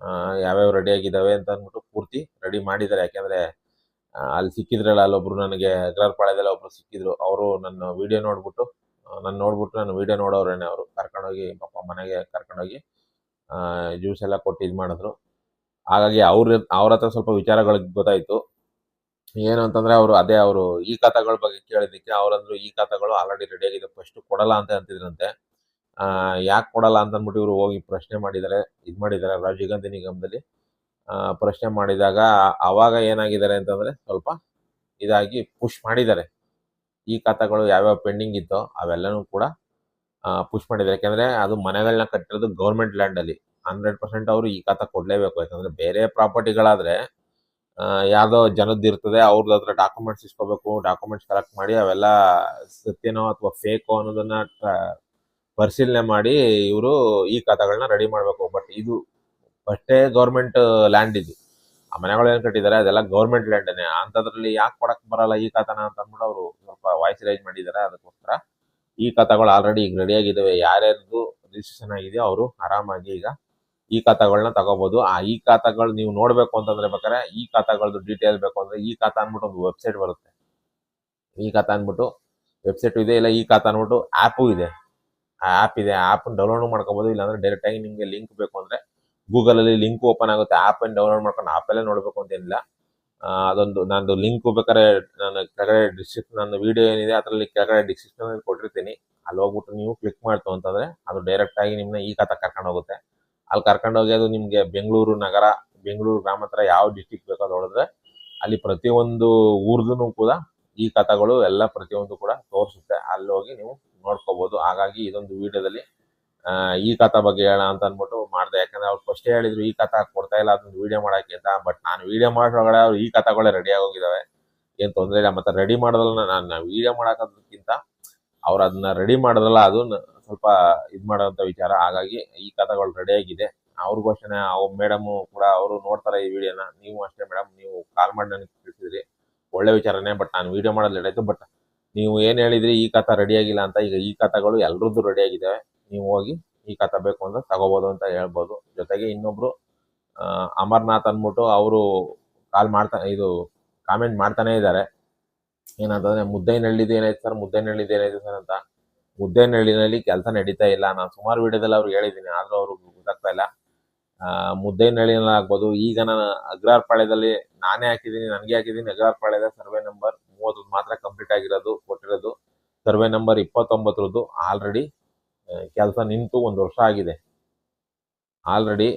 ಆ, ಯಾವ್ಯಾವ ರೆಡಿ ಆಗಿದಾವೆ ಅಂತ ಅಂದ್ಬಿಟ್ಟು ಪೂರ್ತಿ ರೆಡಿ ಮಾಡಿದ್ದಾರೆ. ಯಾಕೆಂದ್ರೆ ಅಲ್ಲಿ ಸಿಕ್ಕಿದ್ರಲ್ಲ ಅಲ್ಲೊಬ್ರು ನನಗೆ ಅಗ್ರಪಾಳ್ಯದಲ್ಲಿ ಒಬ್ರು ಸಿಕ್ಕಿದ್ರು. ಅವರು ನನ್ನ ವಿಡಿಯೋ ನೋಡ್ಬಿಟ್ಟು ನಾನು ನೋಡ್ಬಿಟ್ಟು ನನ್ನ ವಿಡಿಯೋ ನೋಡೋರೇನೆ ಅವರು. ಕರ್ಕೊಂಡೋಗಿ ಪಾಪ ಮನೆಗೆ ಕರ್ಕೊಂಡೋಗಿ ಜ್ಯೂಸ್ ಎಲ್ಲ ಕೊಟ್ಟು ಇದು ಮಾಡಿದ್ರು. ಹಾಗಾಗಿ ಅವ್ರ ಅವ್ರ ಸ್ವಲ್ಪ ವಿಚಾರಗಳು ಗೊತ್ತಾಯಿತು. ಏನು ಅಂತಂದ್ರೆ ಅವರು ಅದೇ ಅವರು ಈ ಖಾತಾಗಳ ಬಗ್ಗೆ ಕೇಳಿದ್ದಕ್ಕೆ ಅವರಂದ್ರು ಈ ಖಾತಾಗಳು ಆಲ್ರೆಡಿ ರೆಡಿ ಆಗಿದೆ ಫಸ್ಟ್ ಕೊಡಲ್ಲ ಅಂತ ಅಂತಿದ್ರಂತೆ. ಯಾಕೆ ಕೊಡಲ್ಲ ಅಂತ ಅಂದ್ಬಿಟ್ಟು ಇವರು ಹೋಗಿ ಪ್ರಶ್ನೆ ಮಾಡಿದ್ದಾರೆ ಇದು ಮಾಡಿದ್ದಾರೆ ರಾಜೀವ್ ಗಾಂಧಿ ನಿಗಮದಲ್ಲಿ ಪ್ರಶ್ನೆ ಮಾಡಿದಾಗ ಅವಾಗ ಏನಾಗಿದ್ದಾರೆ ಅಂತಂದ್ರೆ ಸ್ವಲ್ಪ ಇದಾಗಿ ಪುಷ್ ಮಾಡಿದ್ದಾರೆ. ಈ ಖಾತಾಗಳು ಯಾವ್ಯಾವ ಪೆಂಡಿಂಗ್ ಇತ್ತೋ ಅವೆಲ್ಲನೂ ಕೂಡ ಪುಷ್ ಮಾಡಿದ್ದಾರೆ. ಯಾಕಂದ್ರೆ ಅದು ಮನೆಗಳನ್ನ ಕಟ್ಟಿರೋದು ಗೌರ್ಮೆಂಟ್ ಲ್ಯಾಂಡ್ ಅಲ್ಲಿ. ಹಂಡ್ರೆಡ್ ಪರ್ಸೆಂಟ್ ಅವರು ಈ ಖಾತಾ ಕೊಡ್ಲೇಬೇಕು. ಯಾಕಂದರೆ ಬೇರೆ ಪ್ರಾಪರ್ಟಿಗಳಾದರೆ ಯಾವುದೋ ಜನದ್ದು ಇರ್ತದೆ ಅವ್ರದ್ದು ಹತ್ರ ಡಾಕ್ಯುಮೆಂಟ್ಸ್ ಇಸ್ಕೋಬೇಕು, ಡಾಕ್ಯುಮೆಂಟ್ಸ್ ಕಲೆಕ್ಟ್ ಮಾಡಿ ಅವೆಲ್ಲ ಸತ್ಯನೋ ಅಥವಾ ಫೇಕೋ ಅನ್ನೋದನ್ನ ಪರಿಶೀಲನೆ ಮಾಡಿ ಇವರು ಈ ಖಾತಾಗಳನ್ನ ರೆಡಿ ಮಾಡಬೇಕು. ಬಟ್ ಇದು ಅಷ್ಟೇ ಗೌರ್ಮೆಂಟ್ ಲ್ಯಾಂಡ್ ಇದು. ಆ ಮನೆಗಳು ಏನ್ ಕಟ್ಟಿದ್ದಾರೆ ಅದೆಲ್ಲ ಗೌರ್ಮೆಂಟ್ ಲ್ಯಾಂಡನೇ ಅಂಥದ್ರಲ್ಲಿ ಯಾಕೆ ಕೊಡಕ್ ಬರಲ್ಲ ಈ ಖಾತಾನ ಅಂತ ಅಂದ್ಬಿಟ್ಟು ಅವರು ಸ್ವಲ್ಪ ವಾಯ್ಸ್ ರೈಸ್ ಮಾಡಿದ್ದಾರೆ ಅದಕ್ಕೋಸ್ಕರ. ಈ ಖಾತಾಗಳು ಆಲ್ರೆಡಿ ಈಗ ರೆಡಿ ಆಗಿದ್ದಾವೆ ಯಾರ್ಯಾರ್ದು ರಿಜಿಸ್ಟ್ರೇಷನ್ ಆಗಿದೆ ಅವರು ಆರಾಮಾಗಿ ಈಗ ಈ ಖಾತಾಗಳನ್ನ ತಗೋಬಹುದು ಆ, ಈ ಖಾತಾಗಳು ನೀವು ನೋಡ್ಬೇಕು ಅಂತಂದ್ರೆ ಬೇಕಾದ್ರೆ ಈ ಖಾತಾಗಳದ್ದು ಡೀಟೇಲ್ ಬೇಕು ಅಂದ್ರೆ ಈ ಖಾತಾ ಅಂದ್ಬಿಟ್ಟು ಒಂದು ವೆಬ್ಸೈಟ್ ಬರುತ್ತೆ. ಈ ಖಾತಾ ಅಂದ್ಬಿಟ್ಟು ವೆಬ್ಸೈಟ್ ಇದೆ ಇಲ್ಲ ಈ ಖಾತಾ ಅಂದ್ಬಿಟ್ಟು ಆ್ಯಪು ಇದೆ. ಆ ಆ್ಯಪ್ ಇದೆ ಆ್ಯಪನ್ನು ಡೌನ್ಲೋಡ್ ಮಾಡ್ಕೋಬೋದು. ಇಲ್ಲಾಂದ್ರೆ ಡೈರೆಕ್ಟ್ ಆಗಿ ನಿಮಗೆ ಲಿಂಕ್ ಬೇಕು ಅಂದರೆ ಗೂಗಲ್ ಅಲ್ಲಿ ಲಿಂಕ್ ಓಪನ್ ಆಗುತ್ತೆ. ಆ್ಯಪ್ ಅನ್ನು ಡೌನ್ಲೋಡ್ ಮಾಡ್ಕೊಂಡು ಆ್ಯಪಲ್ಲೇ ನೋಡಬೇಕು ಅಂತೇನಿಲ್ಲ ಅದೊಂದು ನಂದು ಲಿಂಕ್ ಬೇಕಾದ್ರೆ ನಾನು ಕೆಳಗಡೆ ಡಿಸ್ಕ್ರಿಪ್ಷನ್ ನನ್ನ ವಿಡಿಯೋ ಏನಿದೆ ಅದರಲ್ಲಿ ಕೆಳಗಡೆ ಡಿಸ್ಕ್ರಿಪ್ಷನ್ ಅಲ್ಲಿ ಕೊಟ್ಟಿರ್ತೀನಿ. ಅಲ್ಲಿ ಹೋಗ್ಬಿಟ್ಟು ನೀವು ಕ್ಲಿಕ್ ಮಾಡ್ತು ಅಂತಂದ್ರೆ ಅದು ಡೈರೆಕ್ಟ್ ಆಗಿ ನಿಮ್ಮನ್ನ ಈ ಕಥ ಕರ್ಕೊಂಡು ಹೋಗುತ್ತೆ. ಅಲ್ಲಿ ಕರ್ಕೊಂಡು ಹೋಗಿ ಅದು ನಿಮಗೆ ಬೆಂಗಳೂರು ನಗರ, ಬೆಂಗಳೂರು ಗ್ರಾಮಾಂತರ ಯಾವ ಡಿಸ್ಟಿಕ್ ಬೇಕೋ ಅದು ಹೊಡೆದ್ರೆ ಅಲ್ಲಿ ಪ್ರತಿಯೊಂದು ಊರ್ದು ಕೂಡ ಈ ಕಥಗಳು ಎಲ್ಲ ಪ್ರತಿಯೊಂದು ಕೂಡ ತೋರಿಸುತ್ತೆ. ಅಲ್ಲಿ ಹೋಗಿ ನೀವು ನೋಡ್ಕೋಬಹುದು ಹಾಗಾಗಿ ಇದೊಂದು ವಿಡಿಯೋದಲ್ಲಿ ಈ ಕಥೆ ಬಗ್ಗೆ ಹೇಳ ಅಂತ ಅಂದ್ಬಿಟ್ಟು ಮಾಡಿದೆ. ಯಾಕಂದ್ರೆ ಅವ್ರು ಫಸ್ಟ್ ಹೇಳಿದ್ರು, ಈ ಕಥೆ ಕೊಡ್ತಾ ಇಲ್ಲ, ಅದೊಂದು ವಿಡಿಯೋ ಮಾಡಕ್ಕೆ ಅಂತ. ಬಟ್ ನಾನು ವಿಡಿಯೋ ಮಾಡೋದ್ರೊಳಗಡೆ ಅವ್ರು ಈ ಕಥಗಳೇ ರೆಡಿ ಆಗೋಗಿದ್ದಾವೆ ಏನ್ ತೊಂದರೆ ಇಲ್ಲ. ಮತ್ತೆ ರೆಡಿ ಮಾಡೋದಲ್ಲ, ನಾನು ವಿಡಿಯೋ ಮಾಡೋಕ್ಕಿಂತ ಅವ್ರು ಅದನ್ನ ರೆಡಿ ಮಾಡೋದಲ್ಲ, ಅದು ಸ್ವಲ್ಪ ಇದು ಮಾಡೋಂಥ ವಿಚಾರ. ಹಾಗಾಗಿ ಈ ಕಥೆಗಳು ರೆಡಿ ಆಗಿದೆ. ಅವ್ರಿಗೂ ಅಷ್ಟೇ ಮೇಡಮ್ ಕೂಡ ಅವರು ನೋಡ್ತಾರೆ ಈ ವಿಡಿಯೋನ. ನೀವು ಅಷ್ಟೇ ಮೇಡಮ್ ನೀವು ಕಾಲ್ ಮಾಡಿ ನನಗೆ ಒಳ್ಳೆ ವಿಚಾರನೇ ಬಟ್ ನಾನು ವಿಡಿಯೋ ಮಾಡೋದು ಲೇಟ್ ಬಟ್ ನೀವು ಏನ್ ಹೇಳಿದ್ರಿ, ಈ ಖಾತಾ ರೆಡಿ ಆಗಿಲ್ಲ ಅಂತ, ಈಗ ಈ ಖಾತಾಗಳು ಎಲ್ರದ್ದು ರೆಡಿ ಆಗಿದ್ದಾವೆ ನೀವು ಹೋಗಿ ಈ ಖಾತಾ ಬೇಕು ಅಂದ್ರೆ ತಗೋಬಹುದು ಅಂತ ಹೇಳ್ಬೋದು. ಜೊತೆಗೆ ಇನ್ನೊಬ್ರು ಅಮರ್ನಾಥ್ ಅಂದ್ಬಿಟ್ಟು ಅವರು ಕಾಲ್ ಮಾಡ್ತಾ, ಇದು ಕಾಮೆಂಟ್ ಮಾಡ್ತಾನೆ ಇದ್ದಾರೆ. ಏನಂತಂದ್ರೆ, ಮುದ್ದೈನಹಳ್ಳಿದು ಏನಾಯ್ತು ಸರ್ ಮುದ್ದೈನಹಳ್ಳಿದು ಏನಾಯ್ತು ಸರ್ ಅಂತ. ಮುದ್ದೈನಹಳ್ಳಿನಲ್ಲಿ ಕೆಲಸ ನಡೀತಾ ಇಲ್ಲ. ನಾನು ಸುಮಾರು ವಿಡಿಯೋದಲ್ಲಿ ಅವ್ರಿಗೆ ಹೇಳಿದ್ದೀನಿ. ಆದ್ರೂ ಇಲ್ಲ ಆ, ಮುದ್ದೈನಹಳ್ಳಿನಲ್ಲಿ ಆಗ್ಬೋದು. ಈಗ ನಾನು ಅಗ್ರಾರ್ಪಾಳ್ಯದಲ್ಲಿ ನಾನೇ ಹಾಕಿದ್ದೀನಿ ನನಗೆ ಹಾಕಿದ್ದೀನಿ ಅಗ್ರಾರ್ಪಾಳ್ಯದ ಸರ್ವೆ ನಂಬರ್ ಮೂವತ್ತು ಮಾತ್ರ ಕಂಪ್ಲೀಟ್ ಆಗಿರೋದು ಕೊಟ್ಟಿರೋದು. ಸರ್ವೆ ನಂಬರ್ ಇಪ್ಪತ್ತೊಂಬತ್ತರದ್ದು ಆಲ್ರೆಡಿ ಕೆಲಸ ನಿಂತು ಒಂದು ವರ್ಷ ಆಗಿದೆ. ಆಲ್ರೆಡಿ